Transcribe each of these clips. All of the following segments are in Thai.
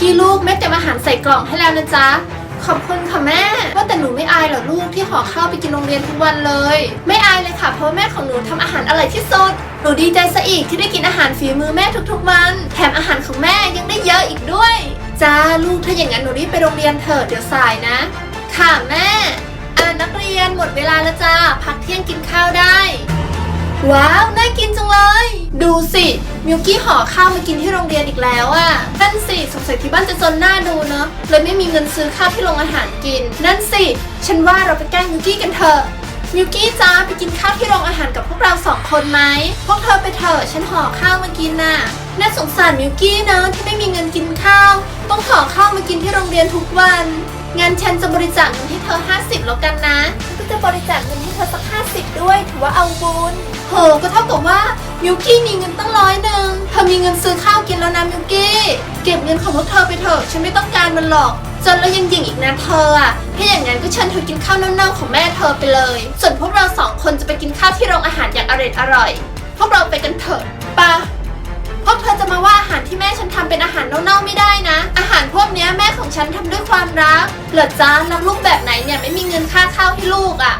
กี้ลูกแม่เตรียมอาหารใส่กล่องให้แล้วนะจ๊ะ ขอบคุณค่ะแม่ ว่าแต่หนูไม่อายเหรอลูกที่ห่อข้าวไปกินโรงเรียนทุกวันเลย ไม่อายเลยค่ะเพราะว่าแม่ของหนูทำอาหารอร่อยที่สุด หนูดีใจซะอีกที่ได้กินอาหารฝีมือแม่ทุกๆวัน แถมอาหารของแม่ยังได้เยอะอีกด้วย จ้าลูกถ้าอย่างนั้นหนูรีบไปโรงเรียนเถอะเดี๋ยวสายนะ ค่ะแม่อ่านักเรียนหมดเวลาแล้วจ้าพักเที่ยงกินข้าวได้ ว้าวน่ากินจังเลย ดูสิ มิวกี้ห่อข้าวมากินที่โรงเรียนอีกแล้วอะนั่นสิสงสัยที่บ้านจะจนหน้าดูเนอะเลยไม่มีเงินซื้อข้าวที่โรงอาหารกิน นั่นสิ ฉันว่าเราไปแกล้งมิวกี้กันเถอะมิวกี้จ้าไปกินข้าวที่โรงอาหารกับพวกเราสองคนไหมพวกเธอไปเถอะฉันห่อข้าวมากินน่ะน่าสงสารมิวกี้เนอะที่ไม่มีเงินกินข้าว ต้องห่อข้าวมากินที่โรงเรียนทุกวันงั้นฉันจะบริจาคเงินให้เธอ 50 แล้วกันนะก็จะบริจาคเงินให้เธอสัก 50 ด้วย ถือว่าเอาบุญโหก็เท่ากับว่า มิวกี้มีเงินตั้งร้อยหนึ่งเธอมีเงินซื้อข้าวกินแล้วนะมิวกี้ เก็บเงินของพวกเธอไปเถอะ ฉันไม่ต้องการมันหรอก จนแล้วยังหยิ่งอีกนะเธออะถ้าอย่างนั้นก็เชิญเธอกินข้าวเน่าๆของแม่เธอไปเลย ส่วนพวกเราสองคนจะไปกินข้าวที่โรงอาหารอย่างอร่อยอร่อยๆพวกเราไปกันเถอะปะพวกเธอจะมาว่าอาหารที่แม่ฉันทำเป็นอาหารเน่าๆไม่ได้นะ อาหารพวกนี้แม่ของฉันทำด้วยความรัก เหรอจ้ารักลูกแบบไหนเนี่ยไม่มีเงินค่าข้าวให้ลูกอะ่ะ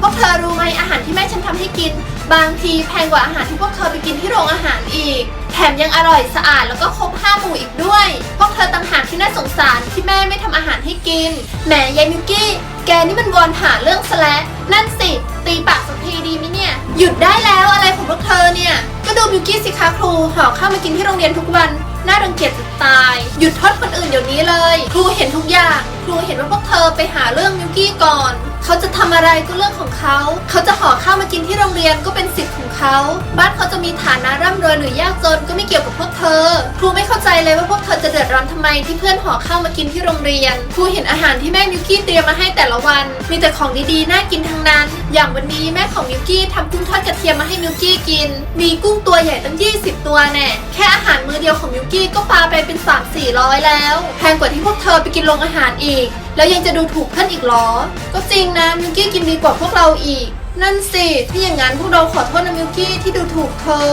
พวกเธอรู้ อาหารที่แม่ฉันทำให้กิน บางทีแพงกว่าอาหารที่พวกเธอไปกินที่โรงอาหารอีก แถมยังอร่อยสะอาดแล้วก็ครบห้าหมู่อีกด้วย พวกเธอต่างหากที่น่าสงสารที่แม่ไม่ทำอาหารให้กิน แหมยายมิวกี้ แกนี่มันวอนหาเรื่องซะแล้วนั่นสิ ตีปากสักทีดีไหมเนี่ย หยุดได้แล้วอะไรของพวกเธอเนี่ย ก็ดูมิวกี้สิคะครูห่อข้าวมากินที่โรงเรียนทุกวันน่ารังเกียจจะตาย หยุดโทษคนอื่นเดี๋ยวนี้เลย ครูเห็นทุกอย่าง ครูเห็นว่าพวกเธอไปหาเรื่องมิวกี้ก่อน เขาจะทำอะไรก็เรื่องของเขา เขาจะห่อข้าวมากินที่โรงเรียนก็เป็นสิทธิ์ของเขา บ้านเขาจะมีฐานะร่ำรวยหรือยากจนก็ไม่เกี่ยวกับพวกเธอ ครูไม่เข้าใจเลยว่าพวกเธอจะเดือดร้อนทำไมที่เพื่อนห่อข้าวมากินที่โรงเรียน ครูเห็นอาหารที่แม่มิวกี้เตรียมมาให้แต่ละวัน มีแต่ของดีๆน่ากินทั้งนั้น อย่างวันนี้แม่ของมิวกี้ทำกุ้งทอดกระเทียมมาให้มิวกี้กิน มีกุ้งตัวใหญ่ตั้ง 20 ตัวแน่แค่อาหารมื้อเดียวของมิวกี้ก็ปาไปเป็น3 400 แล้ว แพงกว่าที่พวกเธอไปกินโรงอาหารอีก แล้วยังจะดูถูกเพื่อนอีกเหรอ ก็จริงนะมิวกี้กินดีกว่าพวกเราอีก นั่นสิ ถ้าอย่างนั้นพวกเราขอโทษนะมิวกี้ที่ดูถูกเธอ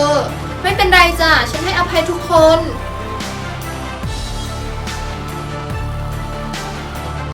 ไม่เป็นไรจ้ะ ฉันให้อภัยทุกคน